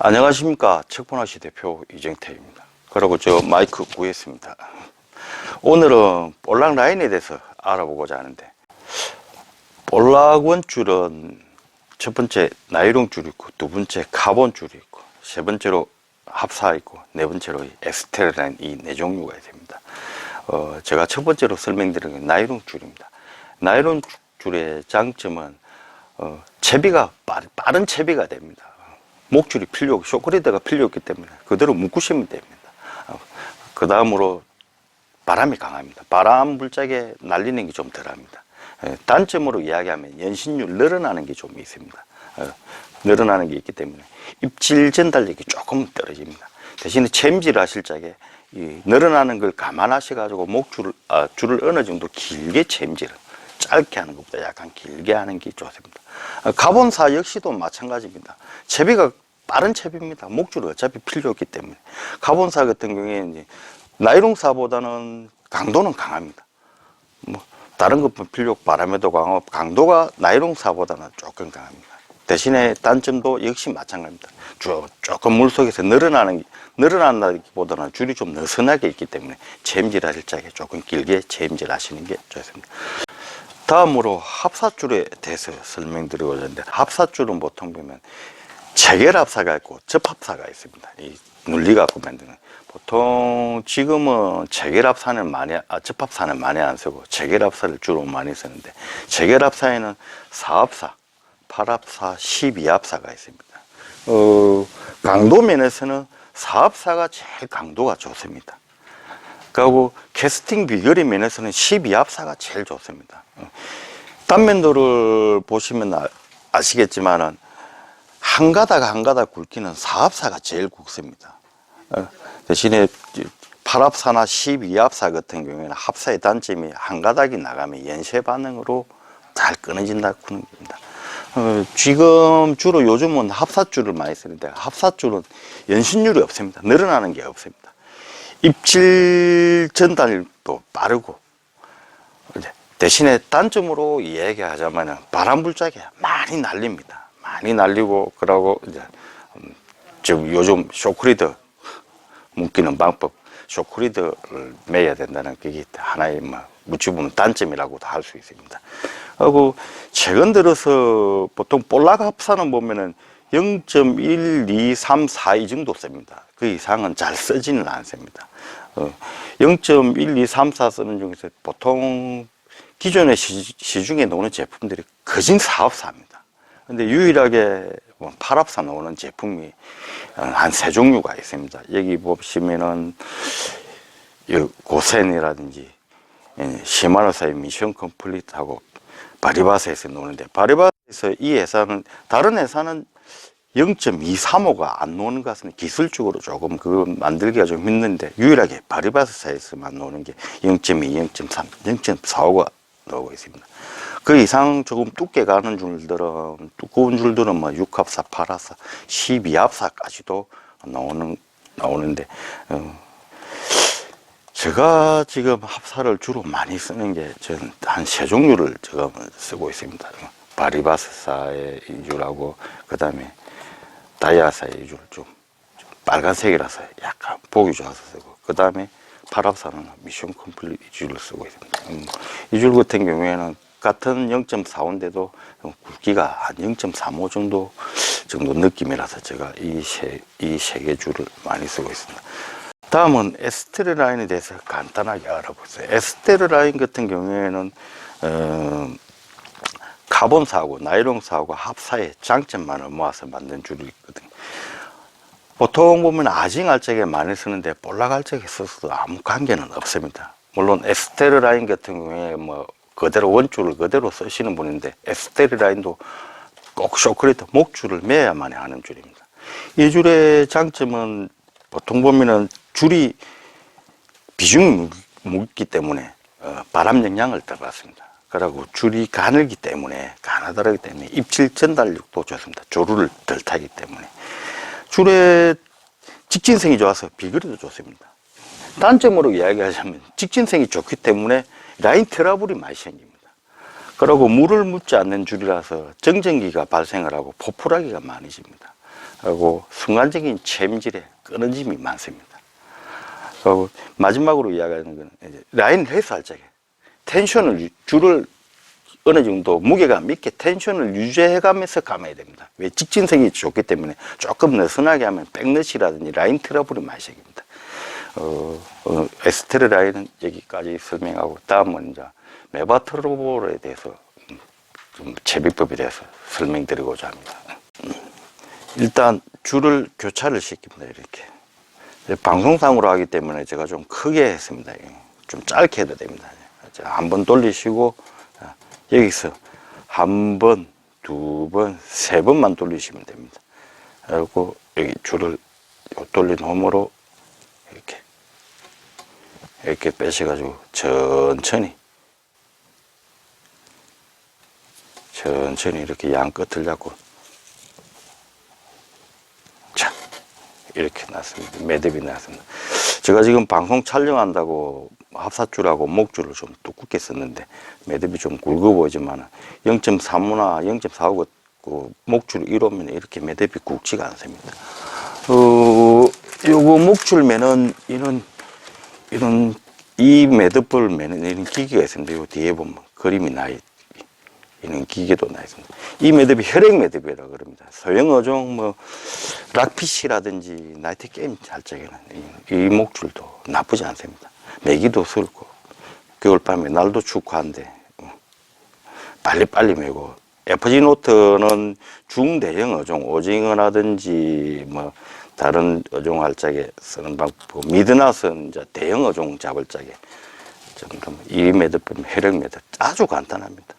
안녕하십니까. 책보나시 대표 이정태입니다. 그리고 저 마이크 구했습니다. 오늘은 볼락 라인에 대해서 알아보고자 하는데 볼락 원줄은 첫 번째 나이롱 줄이 있고 두 번째 카본 줄이 있고 세 번째로 합사 있고 네 번째로 이 에스테르라인 이 네 종류가 됩니다. 어, 제가 첫 번째로 설명드린 건 나이롱 줄입니다. 나이론 줄의 장점은 어, 채비가 빠, 빠른 채비가 됩니다. 목줄이 필요 없고 쇼크리드가 필요 없기 때문에 그대로 묶으시면 됩니다. 어, 그 다음으로 바람이 강합니다. 바람 불짝에 날리는 게 좀 덜합니다. 예, 단점으로 이야기하면 연신율 늘어나는 게 좀 있습니다. 어, 늘어나는 게 있기 때문에 입질 전달력이 조금 떨어집니다. 대신에 챔질 하실 적에 이 늘어나는 걸 감안하셔가지고 목줄을 아, 줄을 어느 정도 길게 챔질을 짧게 하는 것보다 약간 길게 하는 게 좋습니다. 어, 가본사 역시도 마찬가지입니다. 채비가 빠른 채비입니다. 목줄은 어차피 필요 없기 때문에. 가본사 같은 경우에 이제 나이롱사보다는 강도는 강합니다. 뭐 다른 것뿐 필요 바람에도 강하고 강도가 나이롱사보다는 조금 강합니다. 대신에 단점도 역시 마찬가지입니다. 쭉 조금 물 속에서 늘어나는 늘어난다기보다는 줄이 좀 느슨하게 있기 때문에 잼질하실 적에 조금 길게 잼질하시는 게 좋습니다. 다음으로 합사줄에 대해서 설명드리고자 하는데 합사줄은 보통 보면 체결 합사가 있고 접합사가 있습니다. 이 물리 갖고 만드는 보통 지금은 체결 합사는 많이 아 접합사는 많이 안 쓰고 체결 합사를 주로 많이 쓰는데 체결 합사에는 4합사, 8합사, 12합사가 있습니다. 어, 강도 면에서는 4합사가 제일 강도가 좋습니다. 그리고 캐스팅 비거리 면에서는 12합사가 제일 좋습니다. 어, 단면도를 보시면 아, 아시겠지만은 한 가닥 한 가닥 굵기는 4합사가 제일 굵습니다. 어, 대신에 8합사나 12합사 같은 경우에는 합사의 단점이 한 가닥이 나가면 연쇄 반응으로 잘 끊어진다고 하는 겁니다. 어, 지금 주로 요즘은 합사줄을 많이 쓰는데 합사줄은 연신율이 없습니다. 늘어나는 게 없습니다. 입질 전달도 빠르고 이제 대신에 단점으로 얘기하자면 바람 불짝이 많이 날립니다. 많이 날리고 그러고 이제 음, 지금 요즘 쇼크리드 묶이는 방법 쇼크리드를 매야 된다는 그게 하나의 뭐 묻히보면 단점이라고도 할 수 있습니다. 그리고 최근 들어서 보통 볼락 합사는 보면은 0.1, 2, 3, 4 이 정도 씁니다. 그 이상은 잘 쓰지는 않습니다. 어, 0.1, 2, 3, 4 쓰는 중에서 보통 기존의 시, 시중에 나오는 제품들이 거진 사업사입니다. 근데 유일하게 뭐 팔합사 나오는 제품이 어, 한세 종류가 있습니다. 여기 보시면은 이 고센이라든지 예, 시마노사의 미션 컴플리트하고 바리바스에서 노는데 바리바스에서 이 회사는 다른 회사는 0.235가 안 노는 것은 기술적으로 조금 그거 만들기가 좀 힘든데 유일하게 바리바스사에서만 노는 게 0.2, 0.3, 0.45가 나오고 있습니다. 그 이상 조금 두께 가는 줄들은 두꺼운 줄들은 뭐 6합사, 8합사, 12합사까지도 나오는 나오는데 어, 제가 지금 합사를 주로 많이 쓰는 게 저는 한 세 종류를 지금 쓰고 있습니다. 바리바스사의 이줄하고 그다음에 다이아사의 이줄 좀, 좀 빨간색이라서 약간 보기 좋아서 쓰고 그 다음에 팔합사는 미션 컴플릿 이 줄을 쓰고 있습니다. 음, 이줄 같은 경우에는 같은 0.45인데도 굵기가 한 0.35 정도 정도 느낌이라서 제가 이세이세 개 줄을 많이 쓰고 있습니다. 다음은 에스테르 라인에 대해서 간단하게 알아보세요. 에스테르 라인 같은 경우에는 어, 카본사하고 나이롱사하고 합사의 장점만을 모아서 만든 줄이 있거든요. 보통 보면 아징알적에 많이 쓰는데 볼락알적에 써서도 아무 관계는 없습니다. 물론 에스테르 라인 같은 경우에 뭐 그대로 원줄을 그대로 쓰시는 분인데 에스테르 라인도 꼭 쇼크리트 목줄을 매야만 하는 줄입니다. 이 줄의 장점은 보통 보면은 줄이 비중이 묻기 때문에 어, 바람 영향을 덜 받습니다. 그리고 줄이 가늘기 때문에 가나다르기 때문에 입질 전달력도 좋습니다. 조류를 덜 타기 때문에 줄의 직진성이 좋아서 비거리도 좋습니다. 단점으로 이야기하자면 직진성이 좋기 때문에 라인 트러블이 많이 생깁니다. 그리고 물을 묻지 않는 줄이라서 정전기가 발생을 하고 포풀하기가 많이 집니다. 하고 순간적인 체임질에 끊어짐이 많습니다. 그리고 마지막으로 이야기하는 건 이제 라인을 해서 할 적에 텐션을 유- 줄을 어느 정도 무게감 있게 텐션을 유지해가면서 감아야 됩니다. 왜 직진성이 좋기 때문에 조금 느슨하게 하면 백너시라든지 라인 트러블이 많이 생깁니다. 어, 어, 에스테르 라인은 여기까지 설명하고 다음은 이제 메바 트러블에 대해서 음, 좀 제비법에 대해서 설명드리고자 합니다. 음, 일단 줄을 교차를 시킵니다. 이렇게 방송상으로 하기 때문에 제가 좀 크게 했습니다. 예. 좀 짧게 해도 됩니다. 한 번 돌리시고 아, 여기서 한 번, 두 번, 세 번만 돌리시면 됩니다. 그리고 여기 줄을 요 돌린 홈으로 이렇게 이렇게 빼셔가지고 천천히 천천히 이렇게 양 끝을 잡고 자 이렇게 났습니다. 매듭이 났습니다. 제가 지금 방송 촬영한다고 합사줄하고 목줄을 좀 두껍게 썼는데 매듭이 좀 굵어 보이지만 0.35나 0.45그 목줄 1호면 이렇게 매듭이 굵지가 않습니다. 어, 요거 목줄 매는 이런 이런 이 매듭을 매는 이런 기계가 있습니다. 요 뒤에 보면 그림이 나 있, 이런 기계도 나 있습니다. 이 매듭이 혈액 매듭이라 그럽니다. 소형 어종 뭐 락피시라든지 나이트 게임 할 적에는 이, 이 목줄도 나쁘지 않습니다. 매기도 슬고 겨울 밤에 날도 춥고 한데 어, 빨리빨리 매고 FG 노트는 중대형 어종 오징어라든지 뭐 다른 어종 할 적에 쓰는 방법 미드나스는 이제 대형 어종 잡을 적에 좀이 매듭 보면 혈액 매듭 아주 간단합니다.